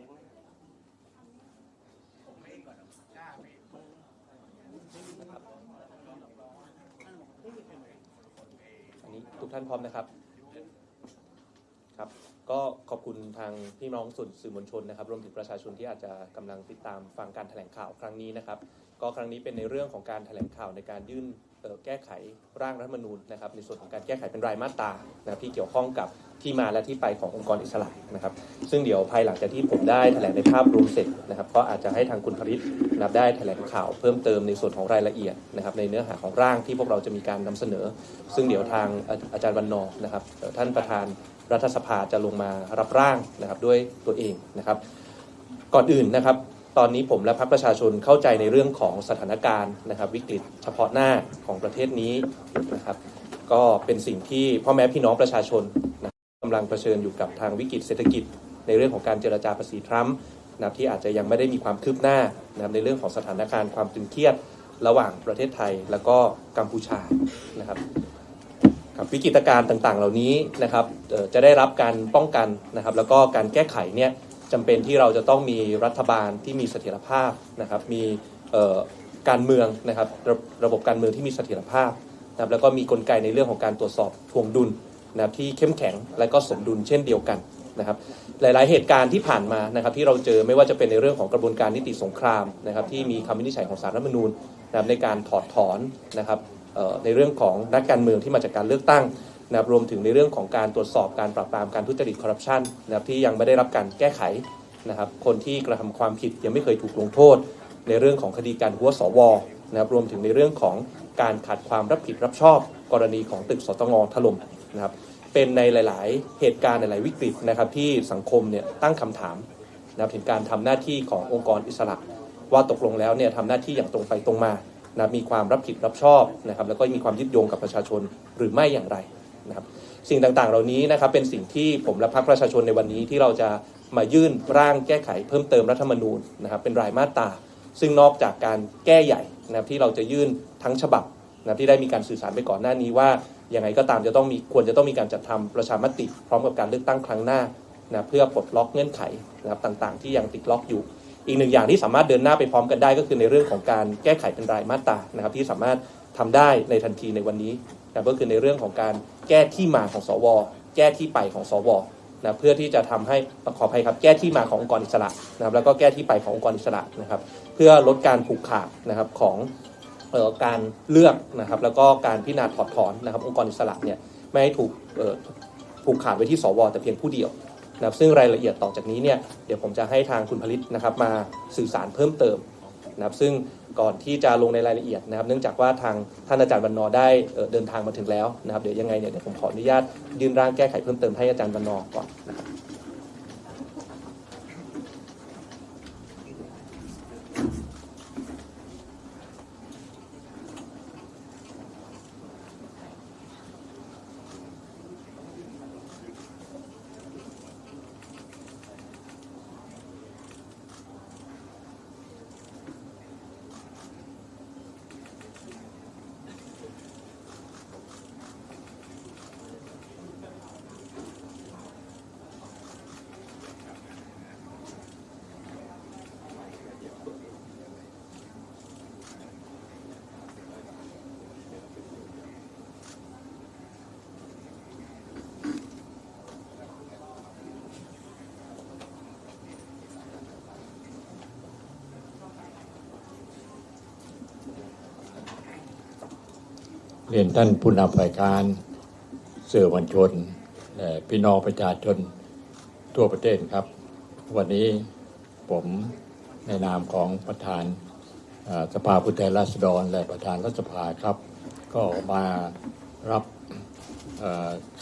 ล้อเป็นสกิดเองนะอันนี้ทุกท่านพร้อมนะครับ ครับ ก็ขอบคุณทางพี่น้องส่วนสื่อมวลชนนะครับ รวมถึงประชาชนที่อาจจะกำลังติดตามฟังการแถลงข่าวครั้งนี้นะครับ ก็ครั้งนี้เป็นในเรื่องของการแถลงข่าวในการยื่น แก้ไขร่างรัฐธรรมนูญนะครับในส่วนของการแก้ไขเป็นรายมาตรานะที่เกี่ยวข้องกับที่มาและที่ไปขององค์กรอิสระนะครับ ซึ่งเดี๋ยวภายหลังจากที่ผมได้แถลงในภาพรวมเสร็จนะครับก็อาจจะให้ทางคุณพริษนับได้แถลงข่าวเพิ่มเติมในส่วนของรายละเอียดนะครับในเนื้อหาของร่างที่พวกเราจะมีการนำเสนอ ซึ่งเดี๋ยวทางอาอาจารย์วันนอร์นะครับท่านประธานรัฐสภาจะลงมารับร่างนะครับด้วยตัวเองนะครับ ก่อนอื่นนะครับ ตอนนี้ผมและพรรคประชาชนเข้าใจในเรื่องของสถานการณ์นะครับวิกฤตเฉพาะหน้าของประเทศนี้นะครับ ก็เป็นสิ่งที่พ่อแม่พี่น้องประชาชนนะกำลังเผชิญอยู่กับทางวิกฤตเศรษฐกิจ ในเรื่องของการเจรจาภาษีทรัมป์นะที่อาจจะยังไม่ได้มีความคืบหน้านะครับในเรื่องของสถานการณ์ความตึงเครียดระหว่างประเทศไทยแล้วก็กัมพูชานะครับครับวิกฤตการณ์ต่างๆ เหล่านี้นะครับจะได้รับการป้องกันนะครับ แล้วก็การแก้ไขเนี่ย จำเป็นที่เราจะต้องมีรัฐบาลที่มีเสถียรภาพนะครับ มีการเมืองนะครับระระบบการเมืองที่มีเสถียรภาพนะครับแล้วก็มีกลไกในเรื่องของการตรวจสอบทวงดุลนะครับที่เข้มแข็งและก็สมดุลเช่นเดียวกันนะครับหลาย ๆ เหตุการณ์ที่ผ่านมานะครับที่เราเจอไม่ว่าจะเป็นในเรื่องของกระบวนการนิติสงครามนะครับที่มีคำวินิจฉัยของศาลรัฐมนูญนะครับในการถอดถอนนะครับในเรื่องของนักการเมืองที่มาจากการเลือกตั้ง นะครับรวมถึงในเรื่องของการตรวจสอบการปราบปรามการทุจริตคอร์รัปชันนะครับที่ยังไม่ได้รับการแก้ไขนะครับคนที่กระทำความผิดยังไม่เคยถูกลงโทษ ในเรื่องของคดีการหัวสวนะครับรวมถึงในเรื่องของการขาดความรับผิดรับชอบ กรณีของตึกสตงถล่มนะครับเป็นในหลาย ๆ เหตุการณ์หลาย ๆ วิกฤตนะครับที่สังคมเนี่ยตั้งคำถามนะครับถึงการทำหน้าที่ขององค์กรอิสระ ว่าตกลงแล้วเนี่ยทำหน้าที่อย่างตรงไปตรงมานะมีความรับผิดรับชอบนะครับแล้วก็มีความยึดโยงกับประชาชนหรือไม่อย่างไร นะครับสิ่งต่างๆ เหล่านี้นะครับเป็นสิ่งที่ผมและพรรคประชาชนในวันนี้ที่เราจะมายื่นร่างแก้ไขเพิ่มเติมรัฐธรรมนูญนะครับเป็นรายมาตรา ซึ่งนอกจากการแก้ใหญ่นะครับที่เราจะยื่นทั้งฉบับนะครับที่ได้มีการสื่อสารไปก่อนหน้านี้ว่ายังไงก็ตามจะต้องมีควรจะต้องมีการจัดทำประชามติ พร้อมกับการเลือกตั้งครั้งหน้านะเพื่อปลดล็อกเงื่อนไขนะครับต่างๆ ที่ยังติดล็อกอยู่ อีกหนึ่งอย่างที่สามารถเดินหน้าไปพร้อมกันได้ก็คือในเรื่องของการแก้ไขเป็นรายมาตรานะครับที่สามารถทำได้ในทันทีในวันนี้ นะก็คือในเรื่องของการแก้ที่มาของสว แก้ที่ไปของสวนะเพื่อที่จะทำให้ขออภัยครับ แก้ที่มาขององค์กรอิสระนะครับ แล้วก็แก้ที่ไปขององค์กรอิสระนะครับ เพื่อลดการผูกขาดนะครับของออการเลือกนะครับ แล้วก็การพิจารณาถอดถอนนะครับ องค์กรอิสระเนี่ยไม่ให้ถูกผูกขาดไว้ที่สว แต่เพียงผู้เดียวนะครับ ซึ่งรายละเอียดต่อจากนี้เนี่ยเดี๋ยวผมจะให้ทางคุณผลิตนะครับมาสื่อสารเพิ่มเติมนะครับ ซึ่ง ก่อนที่จะลงในรายละเอียดนะครับ เนื่องจากว่าทางท่านอาจารย์บรรณอได้เดินทางมาถึงแล้วนะครับ เดี๋ยวยังไงเนี่ยเดี๋ยวผมขออนุญาตยื่นร่างแก้ไขเพิ่มเติมให้อาจารย์บรรณอก่อนนะครับ เรียนท่านผู้นำฝ่ายการสื่อมวลชนและพี่น้องประชาชนทั่วประเทศครับ วันนี้ผมในนามของประธานสภาผู้แทนราษฎร และประธานรัฐสภาครับ ก็มารับ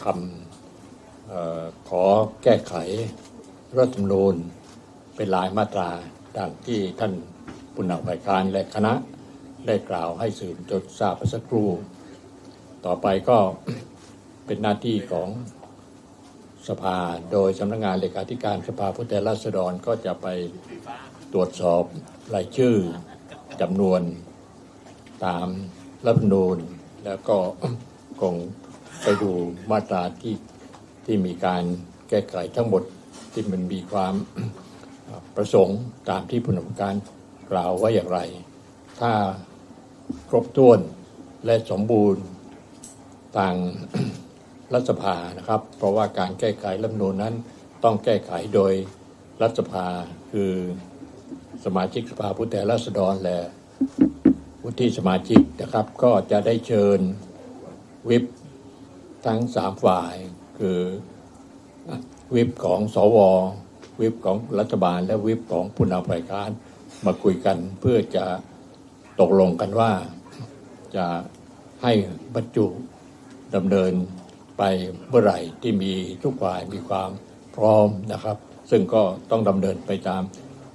คำออขอแก้ไขรัฐธรรมนูญเป็นรายมาตราดังที่ท่านผู้นำฝ่ายการและคณะได้กล่าวให้สื่อมวลชนทราบสักครู่ ต่อไปก็เป็นหน้าที่ของสภาโดยสำนักงานเลขาธิการสภาผู้แทนราษฎรก็จะไปตรวจสอบรายชื่อจำนวนตามรัฐธรรมนูญแล้วก็คงไปดูมาตราที่ที่มีการแก้ไขทั้งหมดที่มันมีความประสงค์ตามที่ผู้นำการกล่าวไว้อย่างไร ถ้าครบถ้วนและสมบูรณ์ ต่างรัฐสภานะครับ เพราะว่าการแก้ไขรัฐมนูญนั้นต้องแก้ไขโดยรัฐสภาคือสมาชิกสภาผู้แทนราษฎรและวุฒิสมาชิกนะครับ ก็จะได้เชิญวิปทั้งสามฝ่าย คือวิปของสววิปของรัฐบาล และวิปของผู้นำฝ่ายค้านมาคุยกันเพื่อจะตกลงกันว่าจะให้บรรจุ ดำเนินไปเมื่อไหร่ที่มีทุกฝ่ายมีความพร้อมนะครับ ซึ่งก็ต้องดำเนินไปตาม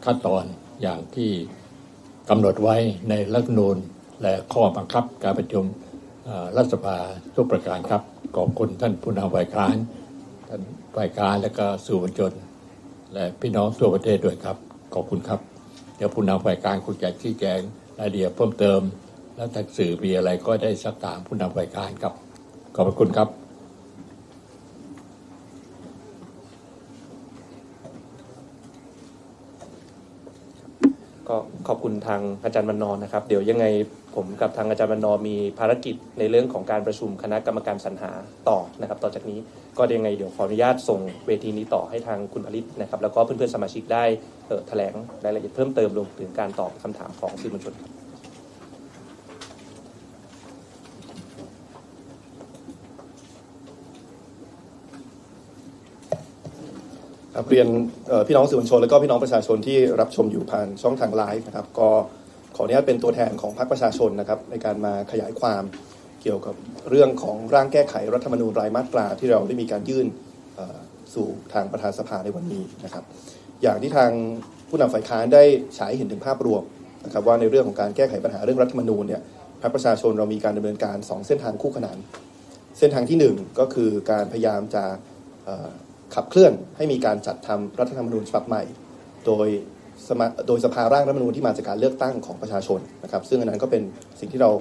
ขั้นตอนอย่างที่กำหนดไว้ในรัฐนูญและข้อบังคับการประชุมรัฐสภาทุกประการครับขอบคุณท่านผู้นำฝ่ายค้านท่านฝ่ายการและก็สื่อมวลชน และพี่น้องทั่วประเทศด้วยครับ ขอบคุณครับ เดี๋ยวผู้นำฝ่ายการคงจะชี้แจงรายละเอียดเพิ่มเติม แล้วถ้าสื่อมีอะไรก็ได้สักถามผู้นำฝ่ายการครับ ขอบพระคุณครับ ก็ขอบคุณทางอาจารย์วันนอร์นะครับ เดี๋ยวยังไงผมกับทางอาจารย์วันนอมีภารกิจในเรื่องของการประชุมคณะกรรมการสรรหาต่อนะครับ ต่อจากนี้ก็ยังไงเดี๋ยวขออนุญาตส่งเวทีนี้ต่อให้ทางคุณผลิตนะครับ แล้วก็เพื่อนๆสมาชิกได้ออแถลงรายละเอียดเพิ่มเติมรวมถึงการตอบคำถามของสื่อมวลชนครับ ครับ เรียนพี่น้องสื่อมวลชน และก็พี่น้องประชาชนที่รับชมอยู่ผ่านช่องทางไลฟ์นะครับ ก็ขออนุญาตเป็นตัวแทนของพรรคประชาชนนะครับ ในการมาขยายความเกี่ยวกับเรื่องของร่างแก้ไขรัฐธรรมนูญรายมาตราที่เราได้มีการยื่นสู่ทางประธานสภาในวันนี้นะครับ อย่างที่ทางผู้นำฝ่ายค้านได้ฉายเห็นถึงภาพรวมนะครับว่าในเรื่องของการแก้ไขปัญหาเรื่องรัฐธรรมนูญเนี่ยพรรคประชาชนเรามีการดำเนินการสองเส้นทางคู่ขนาน เส้นทางที่หนึ่งก็คือการพยายามจะ ขับเคลื่อนให้มีการจัดทำรัฐธรรมนูญฉบับใหม่ โดยโดยสภาร่างรัฐธรรมนูญที่มาจากการเลือกตั้งของประชาชนนะครับซึ่งอันนั้นก็เป็นสิ่งที่เรา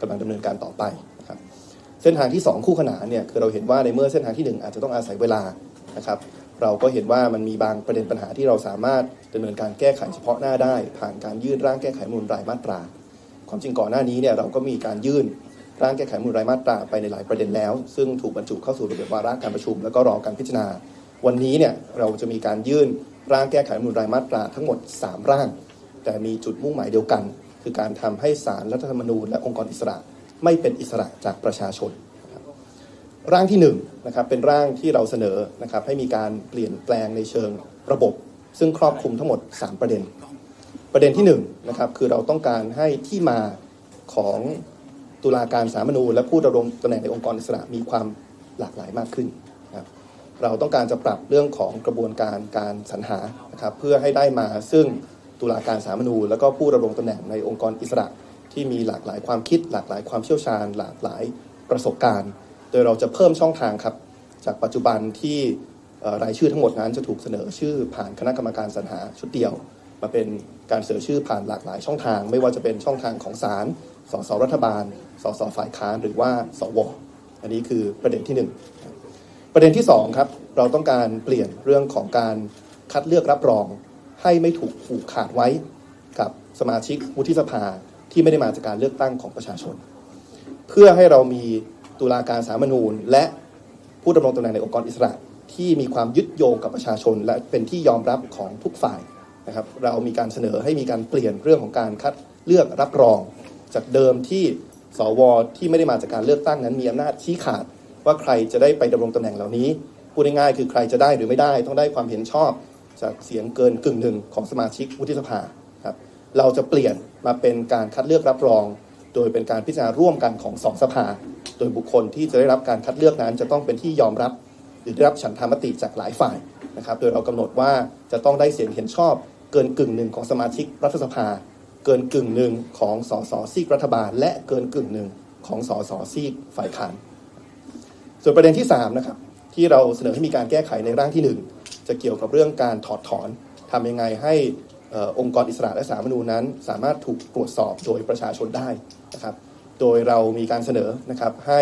กำลังดำเนินการต่อไปนะครับเส้นทางที่ 2 คู่ขนานเนี่ยคือเราเห็นว่าในเมื่อเส้นทางทีหนึ่1 อาจจะต้องอาศัยเวลานะครับเราก็เห็นว่ามันมีบางประเด็นปัญหาที่เราสามารถดำเนินการแก้ไขเฉพาะหน้าได้ ผ่านการยื่นร่างแก้ไขรัฐธรรมนูญรายมาตรา ความจริงก่อนหน้านี้เนี่ยเราก็มีการยื่นร่างแก้ไขรัฐธรรมนูญรายมาตราไปในหลายประเด็นแล้ว ซึ่งถูกบรรจุเข้าสู่ระเบียบวาระการประชุม แล้วก็รอการพิจารณา วันนี้เนี่ยเราจะมีการยื่นร่างแก้ไขมนูญรายมาตราทั้งหมด 3 ร่าง แต่มีจุดมุ่งหมายเดียวกัน คือการทำให้ศาลรัฐธรรมนูญและองค์กรอิสระไม่เป็นอิสระจากประชาชน ร่างที่1นงนะครับเป็นร่างที่เราเสนอนะครับให้มีการเปลี่ยนแปลงในเชิงระบบ ซึ่งครอบคลุมทั้งหมด 3 ประเด็น ประเด็นที่1นงนะครับคือเราต้องการให้ที่มาของตุลาการสารมนูและผู้ดำรงตำแหน่งในองค์กรอิสระมีความหลากหลายมากขึ้น เราต้องการจะปรับเรื่องของกระบวนการการสรรหานะครับเพื่อให้ได้มาซึ่งตุลาการสามนูญแล้วก็ผู้ดำรงตำแหน่งในองค์กรอิสระ ที่มีหลากหลายความคิด หลากหลายความเชี่ยวชาญ หลากหลายประสบการณ์ โดยเราจะเพิ่มช่องทางครับ จากปัจจุบันที่รายชื่อทั้งหมดนั้นจะถูกเสนอชื่อผ่านคณะกรรมการสรรหาชุดเดียว มาเป็นการเสนอชื่อผ่านหลากหลายช่องทาง ไม่ว่าจะเป็นช่องทางของศาลสสรัฐบาล สสฝ่ายค้านหรือว่าสวอันนี้คือประเด็นที่หนึ่ง ประเด็นที่สองครับเราต้องการเปลี่ยนเรื่องของการคัดเลือกรับรอง ให้ไม่ถูกผูกขาดไว้กับสมาชิกวุฒิสภาที่ไม่ได้มาจากการเลือกตั้งของประชาชน เพื่อให้เรามีตุลาการสารมนูญ และผู้ดำรงตำแหน่งในองค์กรอิสระที่มีความยึดโยงกับประชาชน และเป็นที่ยอมรับของทุกฝ่ายนะครับ เรามีการเสนอให้มีการเปลี่ยนเรื่องของการคัดเลือกรับรอง จากเดิมที่สวที่ไม่ได้มาจากการเลือกตั้งนั้นมีอำนาจชี้ขาด ว่าใครจะได้ไปดำรงตำแหน่งเหล่านี้พูดง่ายๆคือใครจะได้หรือไม่ได้ ต้องได้ความเห็นชอบจากเสียงเกินกึ่งหนึ่งของสมาชิกวุฒิสภาครับเราจะเปลี่ยนมาเป็นการคัดเลือกรับรอง โดยเป็นการพิจารณาร่วมกันของสองสภา โดยบุคคลที่จะได้รับการคัดเลือกนั้น จะต้องเป็นที่ยอมรับหรือได้รับฉันทามติจากหลายฝ่ายนะครับ โดยเรากำหนดว่าจะต้องได้เสียงเห็นชอบ เกินกึ่งหนึ่งของสมาชิกรัฐสภา เกินกึ่งหนึ่งของสสซีกรัฐบาล และเกินกึ่งหนึ่งของสสซีกฝ่ายค้าน ส่วนประเด็นที่3นะครับที่เราเสนอให้มีการแก้ไขในร่างที่ 1 จะเกี่ยวกับเรื่องการถอดถอนทำยังไงให้อองค์กรอิสระและสามนูนั้น สามารถถูกตรวจสอบโดยประชาชนได้นะครับ โดยเรามีการเสนอนะครับให้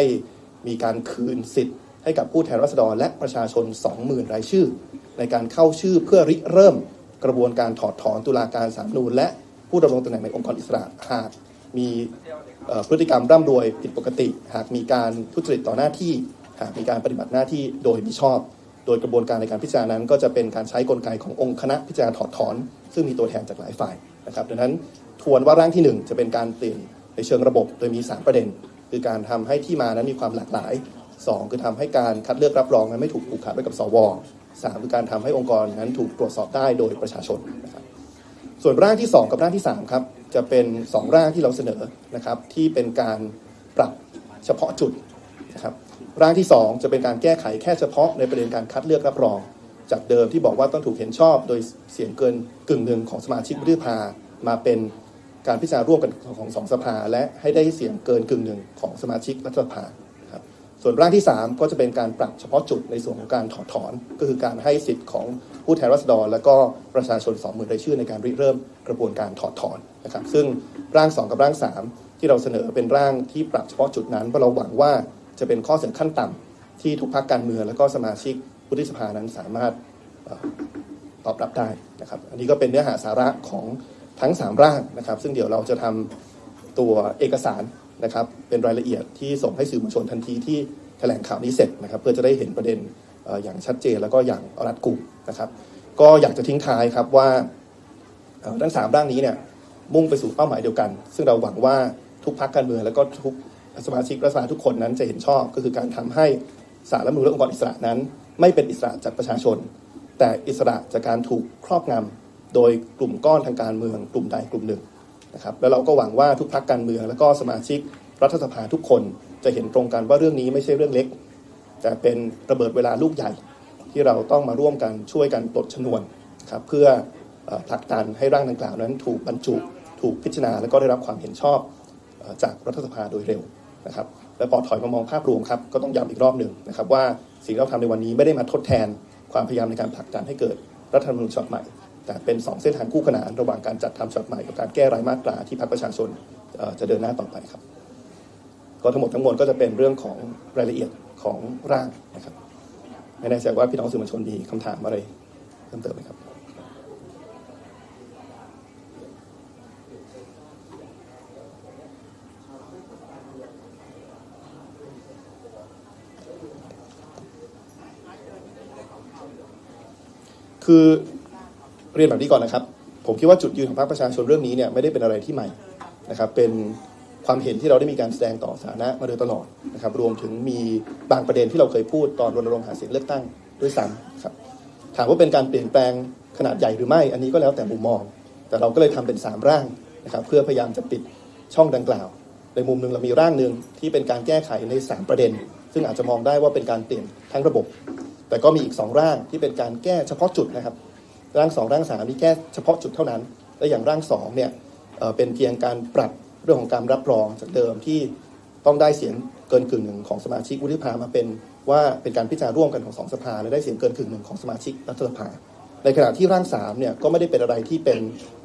มีการคืนสิทธิ์ให้กับผู้แทนราษฎรและประชาชน 20,000 รายชื่อ ในการเข้าชื่อเพื่อริเริ่มกระบวนการถอดถอนตุลาการสามนูนและผู้ดำรงตำแหน่งในองค์กรอิสระหากมีพฤติกรรมร่ำรวยผิดปกติ หากมีการทุจริตต่อหน้าที่ หากมีการปฏิบัติหน้าที่โดยมิชอบ โดยกระบวนการในการพิจารณานั้น ก็จะเป็นการใช้กลไกขององค์คณะพิจารณาถอดถอน ซึ่งมีตัวแทนจากหลายฝ่ายนะครับดังนั้นทวนว่าร่างที่ 1 จะเป็นการเปลี่ยนในเชิงระบบ โดยมี 3 ประเด็น คือการทำให้ที่มานั้นมีความหลากหลาย 2 คือทำให้การคัดเลือกรับรองนั้นไม่ถูกผูกขาดไว้กับสวสามคือการทำให้องค์กรนั้นถูกตรวจสอบได้โดยประชาชนนะครับส่วนร่างที่ 2 กับร่างที่3ครับจะเป็น 2 ร่างที่เราเสนอนะครับที่เป็นการปรับเฉพาะจุดนะครับ ร่างที่ 2 จะเป็นการแก้ไขแค่เฉพาะในประเด็นการคัดเลือกรับรอง จากเดิมที่บอกว่าต้องถูกเห็นชอบ โดยเสียงเกินกึ่งหนึ่งของสมาชิกวุฒิสภามาเป็นการพิจารณาร่วมกันของสองสภา และให้ได้เสียงเกินกึ่งหนึ่งของสมาชิกรัฐสภาครับส่วนร่างที่ 3 ก็จะเป็นการปรับเฉพาะจุดในส่วนของการถอดถอน ก็คือการให้สิทธิ์ของผู้แทนราษฎร และก็ประชาชน20,000รายชื่อในการริเริ่มกระบวนการถอดถอนนะครับซึ่งร่าง 2 กับร่าง 3 ที่เราเสนอเป็นร่างที่ปรับเฉพาะจุดนั้นเพราะเราหวังว่า จะเป็นข้อเสนอขั้นต่ำที่ทุกพรรคการเมืองและก็สมาชิกวุฒิสภานั้นสามารถออตอบรับได้นะครับ อันนี้ก็เป็นเนื้อหาสาระของทั้ง 3 ร่างนะครับ ซึ่งเดี๋ยวเราจะทำตัวเอกสารนะครับ เป็นรายละเอียดที่ส่งให้สื่อมวลชนทันทีที่แถลงข่าวนี้เสร็จนะครับ เพื่อจะได้เห็นประเด็นอย่างชัดเจนแล้วก็อย่างรัดกุมนะครับ ก็อยากจะทิ้งท้ายครับว่าทั้งสามร่างนี้เนี่ยมุ่งไปสู่เป้าหมายเดียวกัน ซึ่งเราหวังว่าทุกพรรคการเมืองแล้วก็ทุก สมาชิกรัฐสภาทุกคนนั้นจะเห็นชอบก็คือการทำให้สารรัฐมนูญและองค์กรอิสระนั้น ไม่เป็นอิสระจากประชาชน แต่อิสระจากการถูกครอบงำโดยกลุ่มก้อนทางการเมืองกลุ่มใดกลุ่มหนึ่งนะครับแล้วเราก็หวังว่าทุกพรรคการเมือง แล้วก็สมาชิกรัฐสภาทุกคนจะเห็นตรงกันว่าเรื่องนี้ไม่ใช่เรื่องเล็ก แต่เป็นระเบิดเวลาลูกใหญ่ ที่เราต้องมาร่วมกันช่วยกันปลดชนวนครับเพื่อผลักดันให้ร่างดังกล่าวนั้น ถูกบรรจุ ถูกพิจารณาและก็ได้รับความเห็นชอบจากรัฐสภาโดยเร็ว นะครับและพอถอยมามองภาพรวมครับก็ต้องย้ำอีกรอบหนึ่งนะครับว่าสิ่งที่เราทำในวันนี้ไม่ได้มาทดแทนความพยายามในการผลักดันให้เกิดรัฐธรรมนูญฉบับใหม่ แต่เป็นสองเส้นทางคู่ขนานระหว่างการจัดทำฉบับใหม่กับการแก้รายมาตราที่พรรคประชาชนจะเดินหน้าต่อไปครับ ก็ทั้งหมดทั้งมวลก็จะเป็นเรื่องของรายละเอียดของร่างนะครับไม่แน่ใจว่าพี่น้องสื่อมวลชนมีคำถามอะไรเพิ่มเติมไหมครับ คือเรียนแบบนี้ก่อนนะครับ ผมคิดว่าจุดยืนของพรรคประชาชนเรื่องนี้เนี่ยไม่ได้เป็นอะไรที่ใหม่นะครับเป็นความเห็นที่เราได้มีการแสดงต่อสาธารณะมาโดยตลอดนะครับรวมถึงมีบางประเด็นที่เราเคยพูดตอนรณรงค์หาเสียงเลือกตั้งด้วยซ้ำครับถามว่าเป็นการเปลี่ยนแปลงขนาดใหญ่หรือไม่ อันนี้ก็แล้วแต่มุมมอง แต่เราก็เลยทำเป็น 3 ร่างนะครับเพื่อพยายามจะปิดช่องดังกล่าว ในมุมหนึ่งเรามีร่างหนึ่งที่เป็นการแก้ไขใน 3 ประเด็น ซึ่งอาจจะมองได้ว่าเป็นการเปลี่ยนทั้งระบบ แต่ก็มีอีก 2 ร่างที่เป็นการแก้เฉพาะจุดนะครับ ร่างสองร่างสามนี่แก้เฉพาะจุดเท่านั้น และอย่างร่างสองเนี่ยเเป็นเพียงการปรับเรื่องของการรับรองจากเดิมที่ต้องได้เสียงเกินกึ่งหนึ่งของสมาชิกวุฒิสภามาเป็นว่าเป็นการพิจารณาร่วมกันของสองสภาและได้เสียงเกินกึ่งหนึ่งของสมาชิกรัฐสภา ในขณะที่ร่างสามเนี่ยก็ไม่ได้เป็นอะไรที่เป็น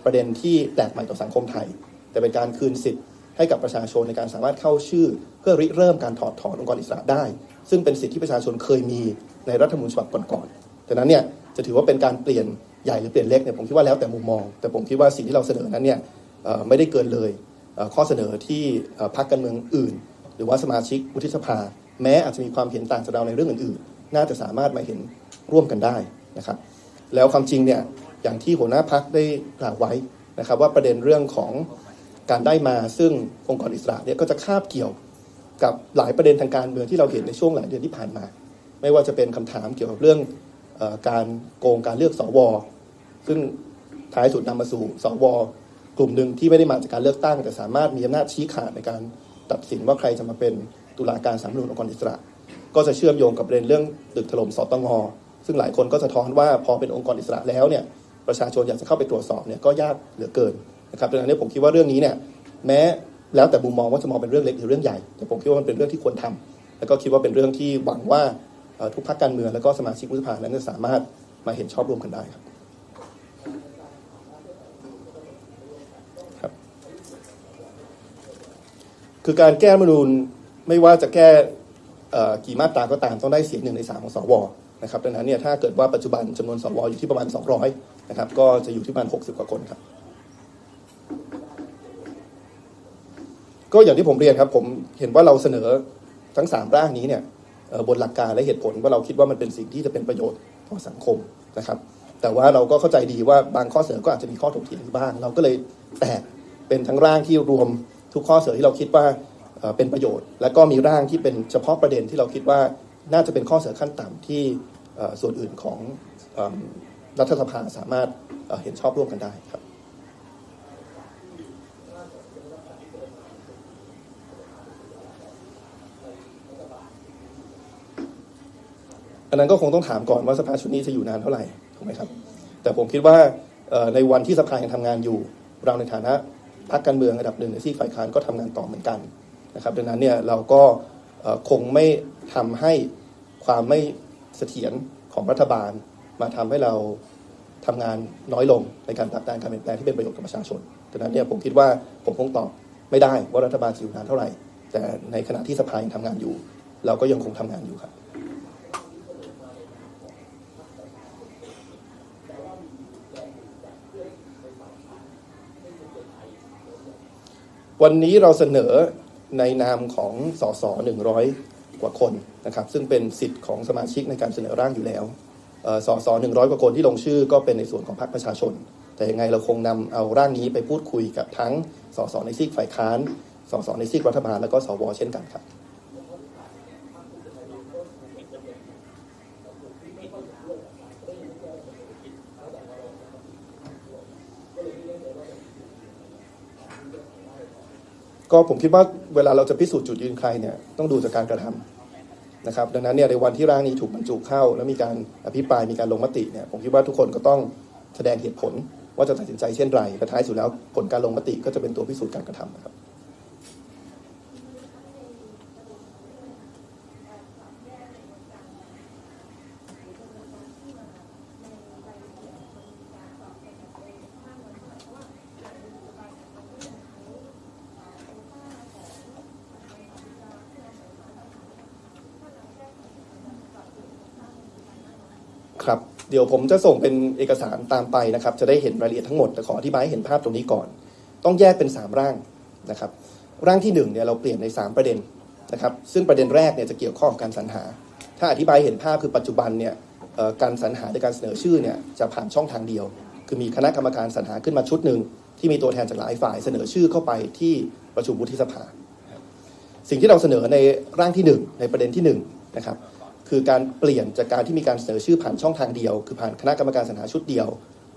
ประเด็นที่แปลกใหม่ต่อสังคมไทย แต่เป็นการคืนสิทธิ์ให้กับประชาชนในการสามารถเข้าชื่อ เพื่อริเริ่มการถอดถอนองค์กรอิสระได้ ซึ่งเป็นสิทธิที่ประชาชนเคยมีในรัฐธรรมนูญฉบับก่อนๆดังนั้นเนี่ยจะถือว่าเป็นการเปลี่ยนใหญ่หรือเปลี่ยนเล็กเนี่ยผมคิดว่าแล้วแต่มุมมอง แต่ผมคิดว่าสิ่งที่เราเสนอนั้นเนี่ยไม่ได้เกินเลยข้อเสนอที่พรรคการเมืองอื่น หรือว่าสมาชิกวุฒิสภา แม้อาจจะมีความเห็นต่างจากเราในเรื่องอื่นๆ น่าจะสามารถมาเห็นร่วมกันได้นะครับแล้วความจริงเนี่ยอย่างที่หัวหน้าพักได้กล่าวไว้นะครับว่าประเด็นเรื่องของการได้มาซึ่งองค์กรอิสระเนี่ยก็จะคาบเกี่ยว กับหลายประเด็นทางการเมืองที่เราเห็นในช่วงหลายเดือนที่ผ่านมา ไม่ว่าจะเป็นคำถามเกี่ยวกับเรื่องอการโกงการเลือกสว ซึ่งท้ายสุดนำมาสู่สว กลุ่มหนึ่งที่ไม่ได้มาจากการเลือกตั้ง แต่สามารถมีอำนาจชี้ขาดในการตัดสินว่าใครจะมาเป็นตุลาการสาลรฐมนูญองค์กรอิสระ ก็จะเชื่อมโยงกับประเด็นเรื่องตึกถล่มสตงซึ่งหลายคนก็สะท้อนว่าพอเป็นองค์กรอิสระแล้วเนี่ยประชาชนอยากจะเข้าไปตรวจสอบเนี่ยก็ยากเหลือเกินนะครับดังนั้นผมคิดว่าเรื่องนี้เนี่ยแม้ แล้วแต่มุมมองว่าจะมองเป็นเรื่องเล็กหรือเรื่องใหญ่ แต่ผมคิดว่ามันเป็นเรื่องที่ควรทำแล้วก็คิดว่าเป็นเรื่องที่หวังว่าทุกพรรคการเมืองแล้วก็สมาชิกวุฒิสภานั้นจะสามารถมาเห็นชอบร่วมกันได้ครับครับ คือการแก้รัฐธรรมนูญไม่ว่าจะแก่กี่มาตราก็ตามต้องได้เสียงหนึ่งในสามของสวนะครับดังนั้นเนี่ยถ้าเกิดว่าปัจจุบันจำนวนสวอยู่ที่ประมาณ 200นะครับก็จะอยู่ที่ประมาณ 60 กว่าคนครับ ก็อย่างที่ผมเรียนครับ ผมเห็นว่าเราเสนอทั้งสามร่างนี้เนี่ยบนหลักการและเหตุผลว่าเราคิดว่ามันเป็นสิ่งที่จะเป็นประโยชน์ต่อสังคมนะครับ แต่ว่าเราก็เข้าใจดีว่าบางข้อเสนอก็อาจจะมีข้อถกเถียงบ้าง เราก็เลยแตกเป็นทั้งร่างที่รวมทุกข้อเสนอที่เราคิดว่าเป็นประโยชน์ แล้วก็มีร่างที่เป็นเฉพาะประเด็นที่เราคิดว่าน่าจะเป็นข้อเสนอขั้นต่ำที่ส่วนอื่นของรัฐสภาสามารถเห็นชอบร่วมกันได้ครับ อันนั้นก็คงต้องถามก่อนว่าสภาชุดนี้จะอยู่นานเท่าไหร่ถูกไหมครับ แต่ผมคิดว่าในวันที่สภายังทำงานอยู่ เราในฐานะพรรคการเมืองระดับหนึ่งในที่ฝ่ายค้านก็ทำงานต่อเหมือนกันนะครับดังนั้นเนี่ยเราก็คงไม่ทำให้ความไม่เสถียรของรัฐบาล มาทำให้เราทำงานน้อยลงในการผลักดันการเปลี่ยนแปลงที่เป็นประโยชน์กับประชาชนดังนั้นเนี่ยผมคิดว่าผมคงตอบไม่ได้ว่ารัฐบาลจะอยู่นานเท่าไหร่ แต่ในขณะที่สภายังทำงานอยู่ เราก็ยังคงทำงานอยู่ครับ วันนี้เราเสนอในนามของสสหนึ่งร้อยกว่าคนนะครับ ซึ่งเป็นสิทธิ์ของสมาชิกในการเสนอร่างอยู่แล้วสสหนึ่งร้อยกว่าคนที่ลงชื่อก็เป็นในส่วนของพรรคประชาชน แต่ยังไงเราคงนำเอาร่างนี้ไปพูดคุยกับทั้งสสในซีกฝ่ายค้านสสในซีกรัฐบาลแล้วก็สวเช่นกันครับ ก็ผมคิดว่าเวลาเราจะพิสูจน์จุดยืนใครเนี่ยต้องดูจากการกระทำนะครับ ดังนั้นเนี่ยในวันที่ร่างนี้ถูกบรรจุเข้า แล้วมีการอภิปรายมีการลงมติเนี่ยผมคิดว่าทุกคนก็ต้องแสดงเหตุผลว่าจะตัดสินใจเช่นไรและท้ายสุดแล้วผลการลงมติก็จะเป็นตัวพิสูจน์การกระทำนะครับ ครับ เดี๋ยวผมจะส่งเป็นเอกสารตามไปนะครับ จะได้เห็นรายละเอียดทั้งหมดแต่ขออธิบายให้เห็นภาพตรงนี้ก่อน ต้องแยกเป็น 3 ร่างนะครับ ร่างที่1เนี่ยเราเปลี่ยนใน 3 ประเด็นนะครับ ซึ่งประเด็นแรกเนี่ยจะเกี่ยวข้องกับการสรรหา ถ้าอธิบายเห็นภาพคือปัจจุบันเนี่ยการสรรหาในการเสนอชื่อเนี่ยจะผ่านช่องทางเดียว คือมีคณะกรรมการสรรหาขึ้นมาชุดหนึ่งที่มีตัวแทนจากหลายฝ่ายเสนอชื่อเข้าไปที่ประชุมวุฒิสภา สิ่งที่เราเสนอในร่างที่หนึ่งในประเด็นที่หนึ่งนะครับ คือการเปลี่ยนจากการที่มีการเสนอชื่อผ่านช่องทางเดียว คือผ่านคณะกรรมการสรรหาชุดเดียว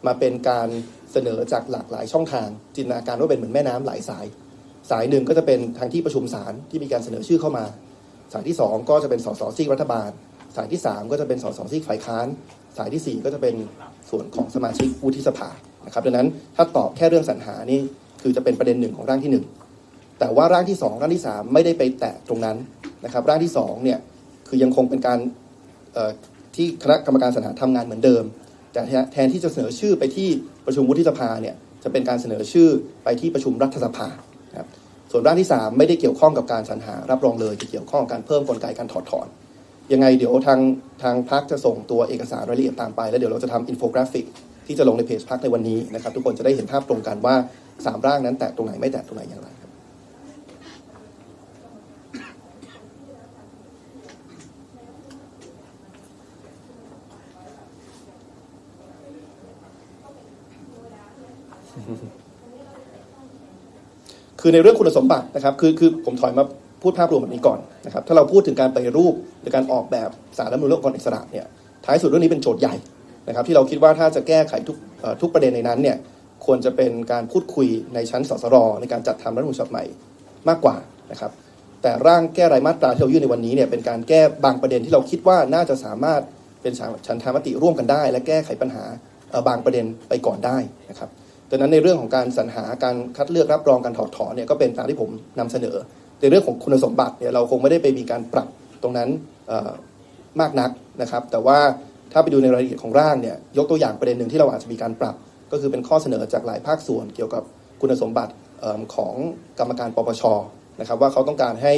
มาเป็นการเสนอจากหลากหลายช่องทาง จินตนาการว่าเป็นเหมือนแม่น้ำหลายสาย สายหนึ่งก็จะเป็นทางที่ประชุมศาลที่มีการเสนอชื่อเข้ามา สายที่สองก็จะเป็นสสซีกรัฐบาล สายที่สามก็จะเป็นสสซีกฝ่ายค้าน สายที่สี่ก็จะเป็นส่วนของสมาชิกวุฒิสภานะครับดังนั้นถ้าตอบแค่เรื่องสรรหานี่คือจะเป็นประเด็นหนึ่งของร่างที่หนึ่งแต่ว่าร่างที่สองร่างที่สามไม่ได้ไปแตะตรงนั้นนะครับร่างที่สองเนี่ย คือยังคงเป็นการที่คณะกรรมการสรรหาทำงานเหมือนเดิม แต่แทนที่จะเสนอชื่อไปที่ประชุมวุฒิสภาเนี่ยจะเป็นการเสนอชื่อไปที่ประชุมรัฐสภาครับส่วนร่างที่สามไม่ได้เกี่ยวข้องกับการสรรหารับรองเลยจะเกี่ยวข้องกับการเพิ่มกลไกการถอดถอนยังไงเดี๋ยวทางทางพักจะส่งตัวเอกสารรายละเอียดตามไป แล้วเดี๋ยวเราจะทำอินโฟกราฟิก ที่จะลงในเพจพักในวันนี้นะครับทุกคนจะได้เห็นภาพตรงกันว่าสามร่างนั้นแตะตรงไหนไม่แตะตรงไหนอย่างไร คือในเรื่องคุณสมบัตินะครับ คือคือผมถอยมาพูดภาพรวมแบบนี้ก่อนนะครับ ถ้าเราพูดถึงการไปรูปหรือการออกแบบสารรัฐมนูญเรื่ององค์กรอิสระเนี่ยท้ายสุดเรื่องนี้เป็นโจทย์ใหญ่นะครับ ที่เราคิดว่าถ้าจะแก้ไขทุกทุกประเด็นในนั้นเนี่ยควรจะเป็นการพูดคุยในชั้นสสรในการจัดทำรัฐมนูญฉบับใหม่มากกว่านะครับ แต่ร่างแก้รายมาตราที่เรายื่นในวันนี้เนี่ยเป็นการแก้บางประเด็นที่เราคิดว่าน่าจะสามารถเป็นฉันทามติร่วมกันได้ และแก้ไขปัญหาบางประเด็นไปก่อนได้นะครับ ดังนั้นในเรื่องของการสรรหาการคัดเลือกรับรองการถอดถอนเนี่ยก็เป็นตามที่ผมนำเสนอ ในเรื่องของคุณสมบัติเนี่ยเราคงไม่ได้ไปมีการปรับตรงนั้นมากนักนะครับ แต่ว่าถ้าไปดูในรายละเอียดของร่างเนี่ยยกตัวอย่างประเด็นหนึ่งที่เราอาจจะมีการปรับ ก็คือเป็นข้อเสนอจากหลายภาคส่วนเกี่ยวกับคุณสมบัติเอิ่มของกรรมการปปชนะครับว่าเขาต้องการให้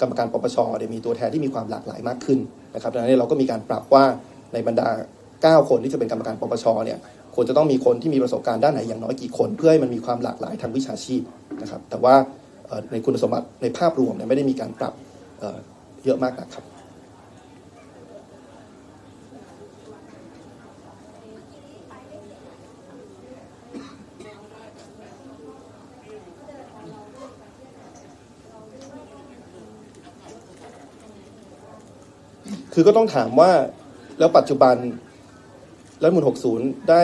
กรรมการปปชมีตัวแทนที่มีความหลากหลายมากขึ้นนะครับดังนั้นเราก็มีการปรับว่าในบรรดา 9 คนที่จะเป็นกรรมการปปชเนี่ย ควรจะต้องมีคนที่มีประสบการณ์ด้านไหนอย่างน้อยกี่คน เพื่อให้มันมีความหลากหลายทางวิชาชีพนะครับแต่ว่าในคุณสมบัติในภาพรวมเนี่ยไม่ได้มีการปรับเเยอะมากนักครับคือก็ต้องถามว่าแล้วปัจจุบัน รัฐมนูล60 ได้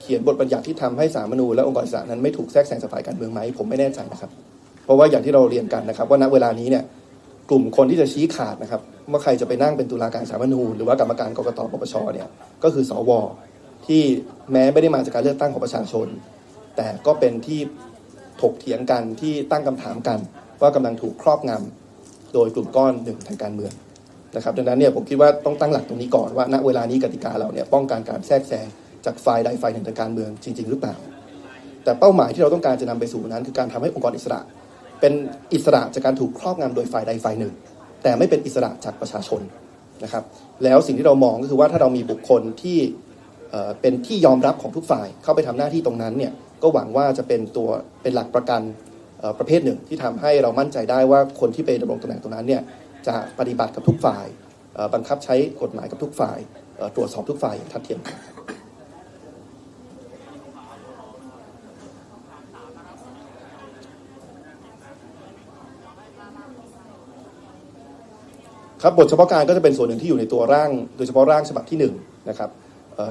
เขียนบทบัญญัติที่ทำให้สามนูและองค์กรอิสระนั้นไม่ถูกแทรกแซงสภายการเมืองไหมผมไม่แน่ใจนะครับ เพราะว่าอย่างที่เราเรียนกันนะครับ ว่าณเวลานี้เนี่ยกลุ่มคนที่จะชี้ขาดนะครับว่าใครจะไปนั่งเป็นตุลาการสามนูหรือว่ากรรมการกรกตปปชเนี่ยก็คือสวที่แม้ไม่ได้มาจากการเลือกตั้งของประชาชน แต่ก็เป็นที่ถกเถียงกันที่ตั้งคำถามกัน ว่ากำลังถูกครอบงำโดยกลุ่มก้อนหนึ่งทางการเมือง นะครับดังนั้นเนี่ยผมคิดว่าต้องตั้งหลักตรงนี้ก่อนว่าณเวลานี้กติกาเราเนี่ยป้องกันการแทรกแซงจากฝ่ายใดฝ่ายหนึ่งทางการเมืองจริง ๆ หรือเปล่า แต่เป้าหมายที่เราต้องการจะนำไปสู่นั้น คือการทำให้องค์กรอิสระ เป็นอิสระจากการถูกครอบงำโดยฝ่ายใดฝ่ายหนึ่ง แต่ไม่เป็นอิสระจากประชาชนนะครับ แล้วสิ่งที่เรามองก็คือว่าถ้าเรามีบุคคลที่เป็นที่ยอมรับของทุกฝ่ายเข้าไปทำหน้าที่ตรงนั้นเนี่ยก็หวังว่าจะเป็นตัวเป็นหลักประกันประเภทหนึ่งที่ทำให้เรามั่นใจได้ว่าคนที่ไปดำรงตำแหน่งตรงนั้นเนี่ย จะปฏิบัติกับทุกฝ่ายบังคับใช้กฎหมายกับทุกฝ่ายตรวจสอบทุกฝ่ายอย่างทัดเทียมกันครับบทเฉพาะการก็จะเป็นส่วนหนึ่งที่อยู่ในตัวร่าง โดยเฉพาะร่างฉบับที่1นงนะครับ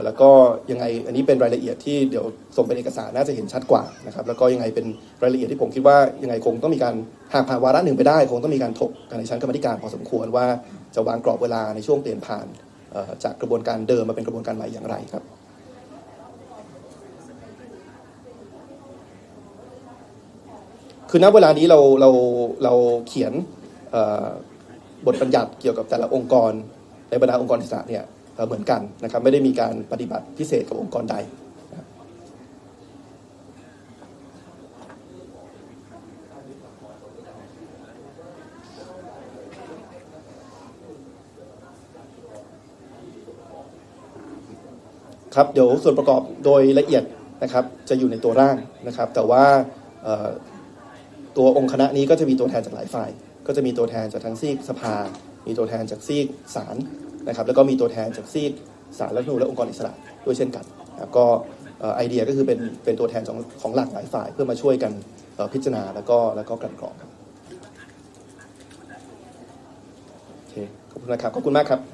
แล้วก็ยังไงอันนี้เป็นรายละเอียดที่เดี๋ยวส่งเป็นเอกสารน่าจะเห็นชัดกว่านะครับแล้วก็ยังไงเป็นรายละเอียดที่ผมคิดว่ายังไงคงต้องมีการหากผ่านวาระหนึ่งไปได้ คงต้องมีการถกกันในชั้นกรรมธิการพอสมควรว่าจะวางกรอบเวลาในช่วงเปลี่ยนผ่านจากกระบวนการเดิมมาเป็นกระบวนการใหม่อย่างไรครับคือณเวลานี้เราเราเราเขียนบทบัญญัติเกี่ยวกับแต่ละองค์กรในบรรดาองค์กรอิสระเนี่ย เหมือนกันนะครับไม่ได้มีการปฏิบัติพิเศษกับองค์กรใดครับเดี๋ยวส่วนประกอบโดยละเอียดนะครับจะอยู่ในตัวร่างนะครับ แต่ว่าตัวองค์คณะนี้ก็จะมีตัวแทนจากหลายฝ่าย ก็จะมีตัวแทนจากทั้งซีกสภา มีตัวแทนจากซีกศาล นะครับแล้วก็มีตัวแทนจากซีกสาลรัฐธรรมนูญและองค์กรอิสระด้วยเช่นกันนะครับก็ไอเดียก็คือเป็นเป็นตัวแทนของของหลากหลายฝ่ายเพื่อมาช่วยกันพิจารณาแล้วก็แล้วก็กลั่นกรองครับโอเคขอบคุณนะครับขอบคุณมากครับ